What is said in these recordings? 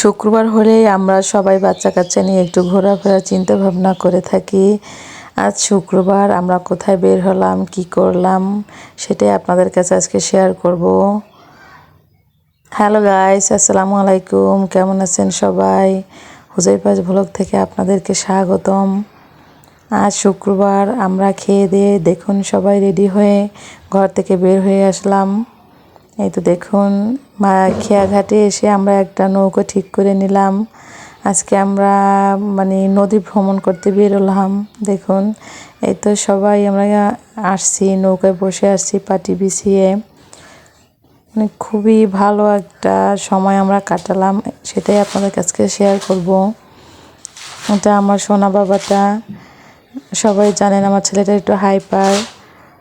শুক্রবার হলেই আমরা সবাই বাচ্চা কাচ্চা নিয়ে একটু ঘোরাফেরা চিন্তা ভাবনা করে থাকি। আজ শুক্রবার, আমরা কোথায় বের হলাম, কি করলাম, সেটাই আপনাদের কাছে আজকে শেয়ার করব। হ্যালো গাইস আসসালামু আলাইকুম, কেমন আছেন সবাই? হুজাইপাস ভ্লগ থেকে আপনাদেরকে স্বাগতম। আজ শুক্রবার, আমরা খেয়ে দিয়ে দেখুন সবাই রেডি হয়ে ঘর থেকে বের হয়ে আসলাম। এই তো দেখুন খেয়াঘাটে এসে আমরা একটা নৌকো ঠিক করে নিলাম। আজকে আমরা মানে নদী ভ্রমণ করতে বেরোলাম দেখুন, এই তো সবাই আমরা আসছি, নৌকায় বসে আসছি পাটি বিছিয়ে। মানে খুবই ভালো একটা সময় আমরা কাটালাম, সেটাই আপনাদের কাছে শেয়ার করব। এটা আমার সোনা বাবাটা, সবাই জানেন আমার ছেলেটা একটু হাইপার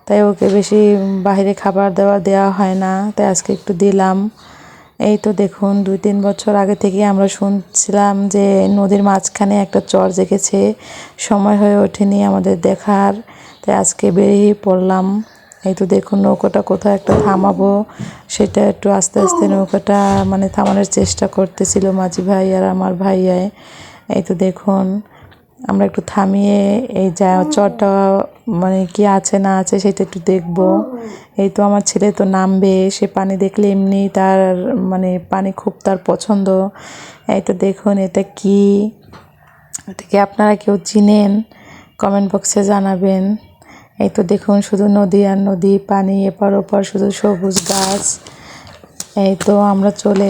তাই ওকে বেশি বাইরে খাবার দাবার দেওয়া হয় না। তাই আজকে একটু দিলাম। এই তো দেখুন, দুই তিন বছর আগে থেকে আমরা শুনছিলাম যে নদীর মাঝখানে একটা চর জেগেছে। সময় হয়ে ওঠেনি আমাদের দেখার। তাই আজকে বেরিয়ে পড়লাম। এই তো দেখুন, নৌকাটা কোথাও একটা থামাবো। সেটা একটু আস্তে আস্তে নৌকাটা মানে থামানোর চেষ্টা করতেছিল মাঝি ভাই আর আমার ভাইয়ায় এই তো দেখুন আমরা একটু থামিয়ে এই যা চরটা মানে কি আছে না আছে সেটা একটু দেখব। এই তো আমার ছেলে তো নামবে, সে পানি দেখলে এমনি তার মানে পানি খুব তার পছন্দ। এই তো দেখুন, এটা কি? এটা কি আপনারা কেউ চিনেন? কমেন্ট বক্সে জানাবেন। এই তো দেখুন, শুধু নদী আর নদী, পানি এপার ওপার, শুধু সবুজ গাছ। এই তো আমরা চলে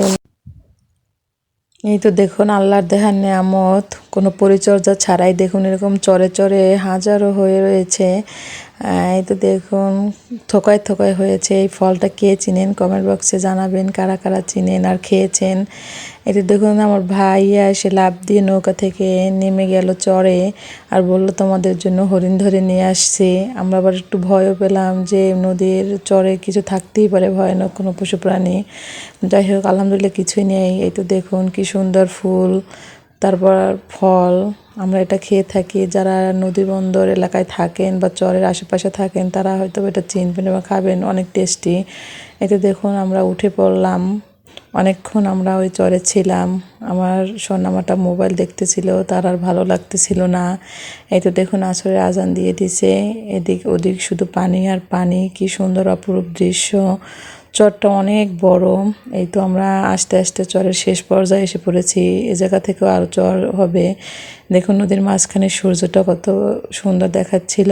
এই তো দেখুন, আল্লাহর দেহার নেয়ামত, কোনো পরিচর্যা ছাড়াই দেখুন এরকম চরে চরে হাজারো হয়ে রয়েছে। এই তো দেখুন, থোকায় থোকায় হয়েছে। এই ফলটা কে চিনেন? কমেন্ট বক্সে জানাবেন কারা কারা চিনেন আর খেয়েছেন। এটা দেখুন, আমার ভাইয়া এসে লাভ দিয়ে নৌকা থেকে নেমে গেল চরে আর বলল, তোমাদের জন্য হরিণ ধরে নিয়ে আসছে। আমরা আবার একটু ভয়ও পেলাম যে নদীর চরে কিছু থাকতেই পারে ভয়ানক কোনো পশু প্রাণী। যাই হোক, আলহামদুলিল্লাহ কিছুই নেই। এই তো দেখুন, কি সুন্দর ফুল, তারপর ফল। আমরা এটা খেয়ে থাকি। যারা নদী বন্দর এলাকায় থাকেন বা চরের আশেপাশে থাকেন, তারা হয়তো এটা চিনবেন এবং খাবেন। অনেক টেস্টি। এতে দেখুন, আমরা উঠে পড়লাম। অনেকক্ষণ আমরা ওই চরে ছিলাম। আমার সোনামাটা মোবাইল দেখতেছিল, তার আর ভালো লাগতেছিল না। এই তো দেখুন, আসরে আজান দিয়ে দিছে। এদিক ওদিক শুধু পানি আর পানি। কি সুন্দর অপরূপ দৃশ্য। চরটা অনেক বড়। এই তো আমরা আস্তে আস্তে চরের শেষ পর্যায়ে এসে পড়েছি। এ জায়গা থেকেও আরও চর হবে। দেখুন, নদীর মাঝখানে সূর্যটা কত সুন্দর দেখাচ্ছিল।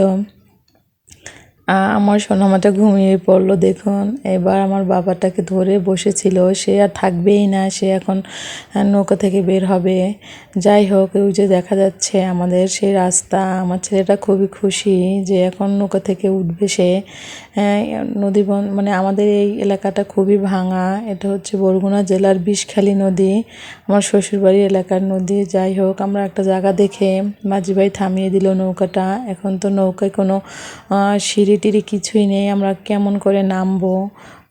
আমার সোনামাটা ঘুমিয়ে পড়ল, দেখুন। এবার আমার বাবাটাকে ধরে বসেছিল। সে আর থাকবেই না, সে এখন নৌকা থেকে বের হবে। যাই হোক ওই যে দেখা যাচ্ছে আমাদের সেই রাস্তা, আমার ছেলেটা খুবই খুশি যে এখন নৌকা থেকে উঠবে সে। নদী মানে আমাদের এই এলাকাটা খুবই ভাঙা। এটা হচ্ছে বরগুনা জেলার বিষখালী নদী, আমার শ্বশুরবাড়ির এলাকার নদী। যাই হোক, আমরা একটা জায়গা দেখে মাঝি ভাই থামিয়ে দিল নৌকাটা। এখন তো নৌকায় কোনো সিঁড়ি টিড়ি কিছুই নেই, আমরা কেমন করে নামবো?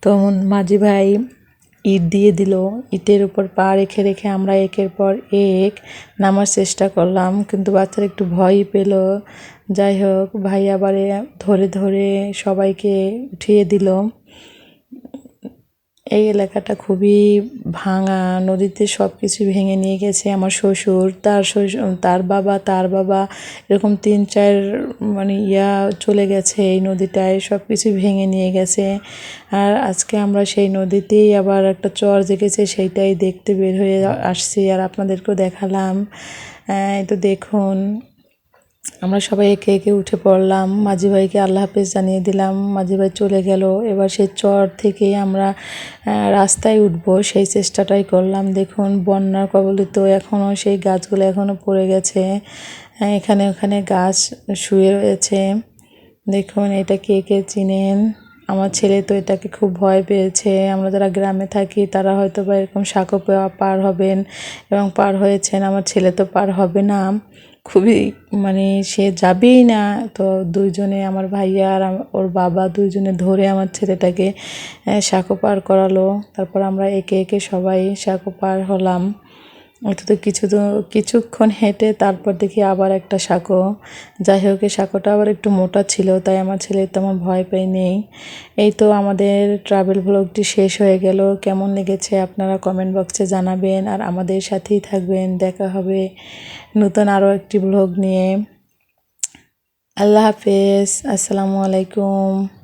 তখন মাঝি ভাই ইট দিয়ে দিল। ইটের উপর পা রেখে রেখে আমরা একের পর এক নামার চেষ্টা করলাম, কিন্তু বাচ্চারা একটু ভয়ই পেল। যাই হোক, ভাই আবারে ধরে ধরে সবাইকে উঠিয়ে দিল। এই এলাকাটা খুবই ভাঙা, নদীতে সব কিছু ভেঙে নিয়ে গেছে আমার শ্বশুর, তার শ্বশুর, তার বাবা তার বাবা, এরকম তিন, চার মানে ইয়া চলে গেছে এই নদীটায় সব কিছু ভেঙে নিয়ে গেছে। আর আজকে আমরা সেই নদীতেই আবার একটা চর জেগেছে, সেইটাই দেখতে বের হয়ে আসছি আর আপনাদেরকেও দেখালাম। তো দেখুন আমরা সবাই একে একে উঠে পড়লাম। মাঝি ভাইকে আল্লাহ হাফেজ জানিয়ে দিলাম। মাঝি ভাই চলে গেল। এবার সেই চর থেকে আমরা রাস্তায় উঠবো। সেই চেষ্টাটাই করলাম। দেখুন, বন্যার কবলিত এখনও সেই গাছগুলো এখনও পড়ে গেছে। এখানে ওখানে গাছ শুয়ে রয়েছে। দেখুন, এটা কে কে চিনেন? আমার ছেলে তো এটাকে খুব ভয় পেয়েছে। আমরা যারা গ্রামে থাকি, তারা হয়তো বা এরকম সাঁকো পার হবেন এবং পার হয়েছেন। আমার ছেলে তো পার হবে না। খুবই মানে সে যাবেই না। তো দুইজনে আমার ভাইয়া আর ওর বাবা দুইজনে ধরে আমার ছেলেটাকে সাঁকো পার করালো। তারপর আমরা একে একে সবাই সাঁকো পার হলাম। তো কিছু তো কিছুক্ষণ হেঁটে তারপর দেখি আবার একটা সাঁকো। যাই হোক, এই সাঁকোটা আবার একটু মোটা ছিল, তাই আমার ছেলে তেমন ভয় পেয়ে নেই এই তো আমাদের ট্রাভেল ব্লগটি শেষ হয়ে গেল। কেমন লেগেছে আপনারা কমেন্ট বক্সে জানাবেন। আর আমাদের সাথেই থাকবেন। দেখা হবে নতুন আরও একটি ব্লগ নিয়ে। আল্লাহ হাফেজ। আসসালামু আলাইকুম।